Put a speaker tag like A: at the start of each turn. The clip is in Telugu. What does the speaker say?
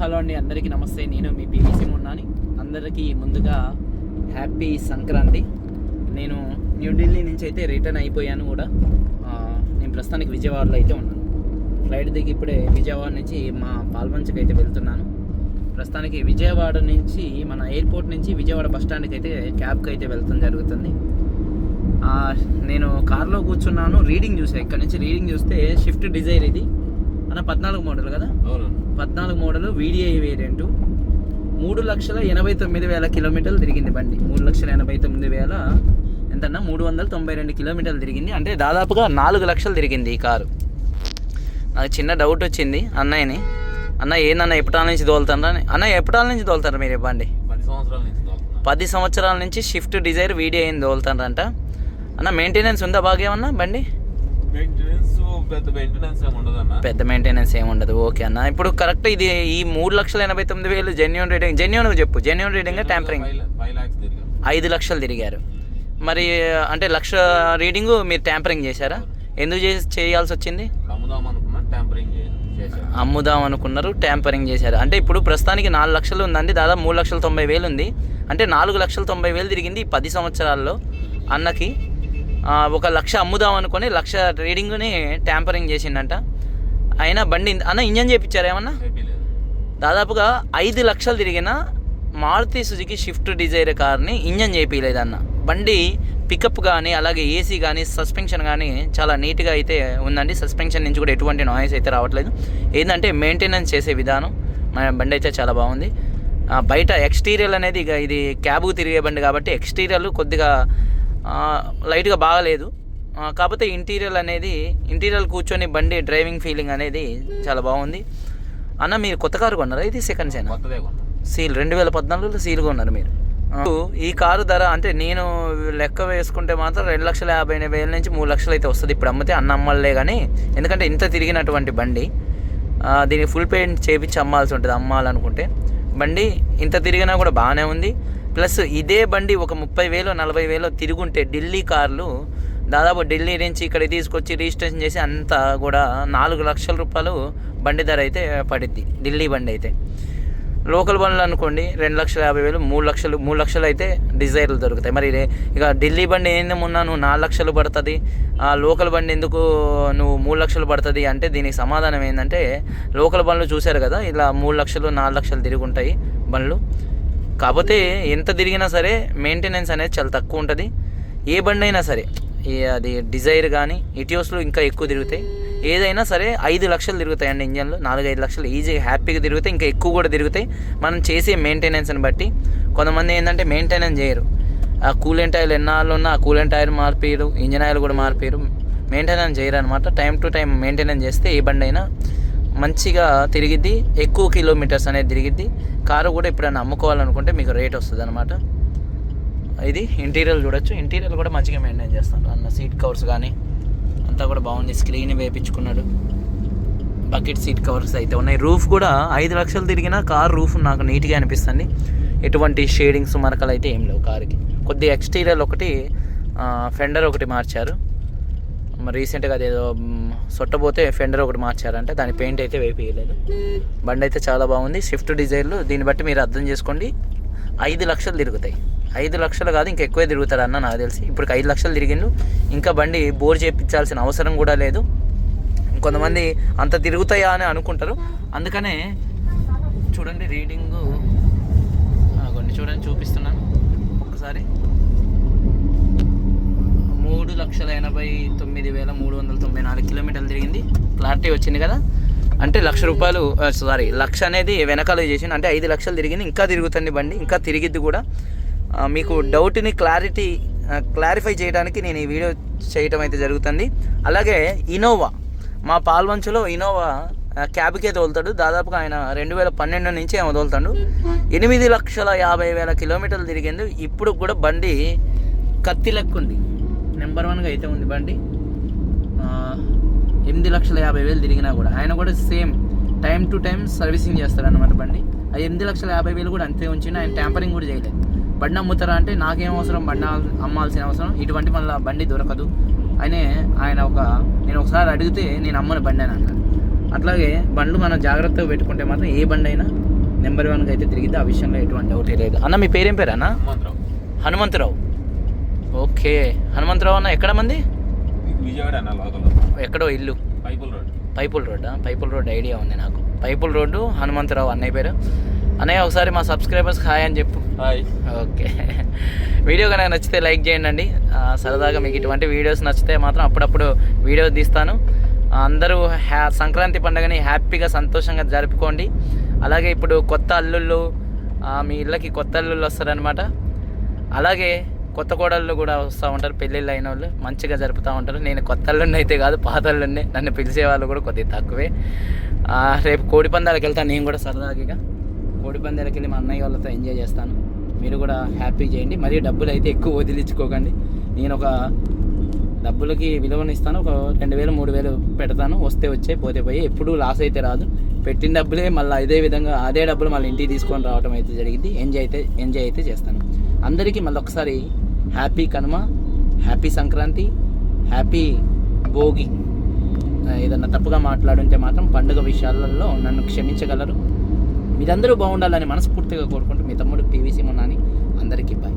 A: హలో అండి అందరికీ నమస్తే. నేను మీ పీవీసీ ఉన్నాను అందరికీ ముందుగా హ్యాపీ సంక్రాంతి. నేను న్యూఢిల్లీ నుంచి అయితే రిటర్న్ అయిపోయాను కూడా. నేను ప్రస్తుతానికి విజయవాడలో అయితే ఉన్నాను. ఫ్లైట్ దిగి ఇప్పుడే విజయవాడ నుంచి మా పాల్వంచకి అయితే వెళ్తున్నాను. ప్రస్తుతానికి విజయవాడ నుంచి మన ఎయిర్పోర్ట్ నుంచి విజయవాడ బస్ స్టాండ్కి అయితే క్యాబ్కి అయితే వెళ్తాం జరుగుతుంది. నేను కార్లో కూర్చున్నాను. రీడింగ్ చూసాను ఇక్కడ నుంచి రీడింగ్ చూస్తే షిఫ్ట్ డిజైర్ ఇది. అన్న పద్నాలుగు మోడల్ కదా?
B: అవును.
A: పద్నాలుగు మోడల్ వీడిఐ వేరియంట్ మూడు లక్షల ఎనభై తొమ్మిది వేల కిలోమీటర్లు తిరిగింది బండి. మూడు లక్షల ఎనభై తొమ్మిది వేల ఎంతన్నా? మూడు వందల తొంభై రెండు కిలోమీటర్లు తిరిగింది. అంటే దాదాపుగా నాలుగు లక్షలు తిరిగింది ఈ కారు. నాకు చిన్న డౌట్ వచ్చింది అన్నయ్యని. అన్న ఏందన్న ఎప్పటాల నుంచి తోలుతారా అని. అన్న ఎప్పటాల నుంచి తోలుతారా మీరు బండి?
B: పది సంవత్సరాల నుంచి తోలుతున్నా.
A: పది సంవత్సరాల నుంచి షిఫ్ట్ డిజైర్ వీడియో అయింది తోలుతారంట అన్న మెయింటెనెన్స్ ఉందా బాగా ఏమన్నా బండి?
B: పెద్ద మెయింటెనెన్స్ ఏమి
A: ఉండదు. ఓకే అన్న. ఇప్పుడు కరెక్ట్ ఇది ఈ మూడు లక్షల ఎనభై తొమ్మిది వేలు జెన్యున్ రీడింగ్ జెన్యున్గా చెప్పు. జెన్యున్ రీడింగ్ ట్యాంపరింగ్ ఐదు లక్షలు తిరిగారు. మరి అంటే లక్ష రీడింగు మీరు ట్యాంపరింగ్ చేశారా? ఎందుకు చేసి చేయాల్సి వచ్చింది?
B: అమ్ముదాం
A: అనుకున్నారు ట్యాంపరింగ్ చేశారు. అంటే ఇప్పుడు ప్రస్తుతానికి నాలుగు లక్షలు ఉందండి. దాదాపు మూడు లక్షల తొంభై వేలు ఉంది. అంటే నాలుగు లక్షల తొంభై వేలు తిరిగింది ఈ పది సంవత్సరాల్లో అన్నకి. ఒక లక్ష అమ్ముదాం అనుకొని లక్ష రీడింగ్ని ట్యాంపరింగ్ చేసిండంట. అయినా బండి అన్న ఇంజన్ చేయించారు ఏమన్నా? దాదాపుగా ఐదు లక్షలు తిరిగిన మారుతి సుజుకి షిఫ్ట్ డిజైర్ కార్ని ఇంజన్ చేయించలేదన్న బండి పికప్ కానీ అలాగే ఏసీ కానీ సస్పెన్షన్ కానీ చాలా నీట్గా అయితే ఉందండి. సస్పెన్షన్ నుంచి కూడా ఎటువంటి నాయిస్ అయితే రావట్లేదు. ఏంటంటే మెయింటెనెన్స్ చేసే విధానం. మన బండి అయితే చాలా బాగుంది. బయట ఎక్స్టీరియర్ అనేది ఇక ఇది క్యాబ్కు తిరిగే బండి కాబట్టి ఎక్స్టీరియర్ కొద్దిగా లైట్గా బాగలేదు. కాకపోతే ఇంటీరియర్ అనేది ఇంటీరియర్ కూర్చొని బండి డ్రైవింగ్ ఫీలింగ్ అనేది చాలా బాగుంది. అన్న మీరు కొత్త కారు కొన్నారా? ఇది సెకండ్ సేనా సీల్ రెండు వేల పద్నాలుగులో సీల్ కొన్నారు మీరు. ఈ కారు ధర అంటే నేను లెక్క వేసుకుంటే మాత్రం రెండు లక్షల యాభై వేల నుంచి మూడు లక్షలు అయితే వస్తుంది ఇప్పుడు అమ్మితే అన్న అమ్మలే కానీ ఎందుకంటే ఇంత తిరిగినటువంటి బండి దీనికి ఫుల్ పెయింట్ చేపించి అమ్మాల్సి ఉంటుంది అమ్మాలనుకుంటే. బండి ఇంత తిరిగినా కూడా బాగానే ఉంది. ప్లస్ ఇదే బండి ఒక ముప్పై వేలు నలభై వేలు తిరుగుంటే ఢిల్లీ కార్లు దాదాపు ఢిల్లీ నుంచి ఇక్కడ తీసుకొచ్చి రిజిస్ట్రేషన్ చేసి అంతా కూడా నాలుగు లక్షల రూపాయలు బండి ధర అయితే పడిద్ది. ఢిల్లీ బండి అయితే. లోకల్ బండ్లు అనుకోండి రెండు లక్షల యాభై వేలు మూడు లక్షలు మూడు లక్షలు అయితే డిజైర్లు దొరుకుతాయి. మరి ఇక ఢిల్లీ బండి ఏంది నువ్వు నాలుగు లక్షలు పడుతుంది. ఆ లోకల్ బండి ఎందుకు నువ్వు మూడు లక్షలు పడుతుంది అంటే దీనికి సమాధానం ఏంటంటే లోకల్ బండ్లు చూశారు కదా ఇలా మూడు లక్షలు నాలుగు లక్షలు తిరిగి ఉంటాయి బండ్లు. కాకపోతే ఎంత తిరిగినా సరే మెయింటెనెన్స్ అనేది చాలా తక్కువ ఉంటుంది. ఏ బండి అయినా సరే అది డిజైర్ కానీ ఇటియోస్లో ఇంకా ఎక్కువ తిరుగుతాయి. ఏదైనా సరే ఐదు లక్షలు తిరుగుతాయండి ఇంజన్లు. నాలుగు ఐదు లక్షలు ఈజీగా హ్యాపీగా తిరుగుతాయి. ఇంకా ఎక్కువ కూడా తిరుగుతాయి. మనం చేసే మెయింటెనెన్స్ని బట్టి కొంతమంది ఏంటంటే మెయింటెనెన్స్ చేయరు. ఆ కూలెంట్ ఆయిల్ ఎన్నాళ్ళు ఉన్నా ఆ కూలెంట్ ఆయిల్ మార్పేయరు ఇంజన్ ఆయిల్ కూడా మార్పేయరు. మెయింటెనెన్స్ చేయరు అనమాట టైం టు టైం మెయింటెనెన్స్ చేస్తే ఏ బండి అయినా మంచిగా తిరిగిద్ది ఎక్కువ కిలోమీటర్స్ అనేది తిరిగిద్ది. కారు కూడా ఎప్పుడైనా అమ్ముకోవాలనుకుంటే మీకు రేట్ వస్తుంది అనమాట ఇది ఇంటీరియర్ చూడొచ్చు. ఇంటీరియర్ కూడా మంచిగా మెయింటైన్ చేస్తాను అన్న సీట్ కవర్స్ కానీ అంతా కూడా బాగుంది. స్క్రీన్ వేపించుకున్నాడు. బకెట్ సీట్ కవర్స్ అయితే ఉన్నాయి. రూఫ్ కూడా ఐదు లక్షలు తిరిగినా కార్ రూఫ్ నాకు నీట్గా అనిపిస్తుంది. ఎటువంటి షేడింగ్స్ మరకలు అయితే ఏం లేవు కారుకి. కొద్ది ఎక్స్టీరియర్ ఒకటి ఫెండర్ ఒకటి మార్చారు. మరి రీసెంట్గా అదేదో సొట్టబోతే ఫెండర్ ఒకటి మార్చారంటే దాని పెయింట్ అయితే వేపియలేదు బండి అయితే చాలా బాగుంది. స్విఫ్ట్ డిజైర్లు దీన్ని బట్టి మీరు అర్థం చేసుకోండి. ఐదు లక్షలు తిరుగుతాయి. ఐదు లక్షలు కాదు ఇంకా ఎక్కువే తిరుగుతాడు అన్న నాకు తెలిసి. ఇప్పుడు ఐదు లక్షలు తిరిగిండు. ఇంకా బండి బోర్ చేయించాల్సిన అవసరం కూడా లేదు. కొంతమంది అంత తిరుగుతాయా అని అనుకుంటారు. అందుకనే చూడండి రీడింగు. కొన్ని చూడండి చూపిస్తున్నాను. ఒకసారి. మూడు లక్షల ఎనభై తొమ్మిది వేల మూడు వందల తొంభై నాలుగు కిలోమీటర్లు తిరిగింది. క్లారిటీ వచ్చింది కదా? అంటే లక్ష రూపాయలు సారీ లక్ష అనేది వెనకాల చేసింది అంటే ఐదు లక్షలు తిరిగింది ఇంకా తిరుగుతుంది బండి ఇంకా తిరిగిద్ది కూడా. మీకు డౌట్ని క్లారిటీ క్లారిఫై చేయడానికి నేను ఈ వీడియో చేయటం అయితే జరుగుతుంది. అలాగే ఇనోవా మా పాల్వంచులో ఇనోవా క్యాబ్కే తోలుతాడు. దాదాపుగా ఆయన రెండు వేల పన్నెండు నుంచి ఏమో తోలుతాడు. ఎనిమిది లక్షల యాభై వేల కిలోమీటర్లు తిరిగింది ఇప్పుడు కూడా బండి కత్తి లెక్కుంది. నెంబర్ వన్గా అయితే ఉంది బండి. ఎనిమిది లక్షల యాభై వేలు తిరిగినా కూడా. ఆయన కూడా same time to time servicing చేస్తాడు అనమాట బండి. ఆ ఎనిమిది లక్షల యాభై వేలు కూడా అంతే ఉంచి ఆయన ట్యాంపరింగ్ కూడా చేయలేదు. బండి అమ్ముతారా అంటే నాకేం అవసరం బండి అమ్మాల్- అమ్మాల్సిన అవసరం. ఇటువంటి మళ్ళీ బండి దొరకదు. అనే ఆయన ఒక నేను ఒకసారి అడిగితే నేను అమ్మని బండి అని అన్నాడు. అట్లాగే బండ్లు మనం జాగ్రత్తగా పెట్టుకుంటే మాత్రం ఏ బండి అయినా నెంబర్ వన్గా అయితే తిరిగిద్ది? ఆ విషయంలో ఎటువంటి డౌట్ లేదు. అన్న మీ పేరేం పేరు అన్న?
B: హనుమంతరావు.
A: హనుమంతరావు. ఓకే. హనుమంతరావు అన్న ఎక్కడ మంది?
B: విజయవాడ అన్న లోకల్
A: ఎక్కడో ఇల్లు.
B: పైపుల్ రోడ్.
A: పైపుల్ రోడ్ పైపుల్ రోడ్ ఐడియా ఉంది నాకు. పైపుల్ రోడ్డు హనుమంతరావు అన్నయ్య పేరు. అన్నయ్య ఒకసారి మా సబ్స్క్రైబర్స్ హాయ్ అని చెప్పు.
B: హాయ్.
A: ఓకే. వీడియో కనుక నచ్చితే లైక్ చేయండి సరదాగా మీకు ఇటువంటి వీడియోస్ నచ్చితే మాత్రం అప్పుడప్పుడు వీడియో తీస్తాను. అందరూ హ్యా సంక్రాంతి పండుగని హ్యాపీగా సంతోషంగా జరుపుకోండి. అలాగే ఇప్పుడు కొత్త అల్లుళ్ళు మీ ఇళ్ళకి కొత్త అల్లుళ్ళు వస్తారనమాట అలాగే కొత్త కోడళ్ళు కూడా వస్తూ ఉంటారు పెళ్ళిళ్ళు అయిన వాళ్ళు మంచిగా జరుపుతూ ఉంటారు. నేను కొత్త అల్లుడిని అయితే కాదు పాత నన్ను పిలిచే వాళ్ళు కూడా కొద్దిగా తక్కువే. రేపు కోడి పందాలకు వెళ్తాను నేను కూడా సరదాగా. కోడి పందాలకు వెళ్ళి మా అన్నయ్య వాళ్ళతో ఎంజాయ్ చేస్తాను. మీరు కూడా హ్యాపీ చేయండి. మరీ డబ్బులు అయితే ఎక్కువ వదిలించుకోకండి. నేను ఒక డబ్బులకి విలువనిస్తాను ఒక రెండు వేలు మూడు వేలు పెడతాను. వస్తే వచ్చే పోతే పోయి. ఎప్పుడూ లాస్ అయితే రాదు. పెట్టిన డబ్బులే మళ్ళీ అదే విధంగా అదే డబ్బులు మళ్ళీ ఇంటికి తీసుకొని రావడం అయితే జరిగింది. ఎంజాయ్ అయితే ఎంజాయ్ అయితే చేస్తాను. అందరికీ మళ్ళీ ఒకసారి happy Kanuma happy Sankranti happy Bhogi. ఏదన్నా తప్పుగా మాట్లాడుంటే మాత్రం పండుగ విషయాలలో నన్ను క్షమించగలరు. మీరందరూ బాగుండాలని మనస్ఫూర్తిగా కోరుకుంటూ మీ తమ్ముడు పీవీసీ మొన్నాని అందరికీ బాయ్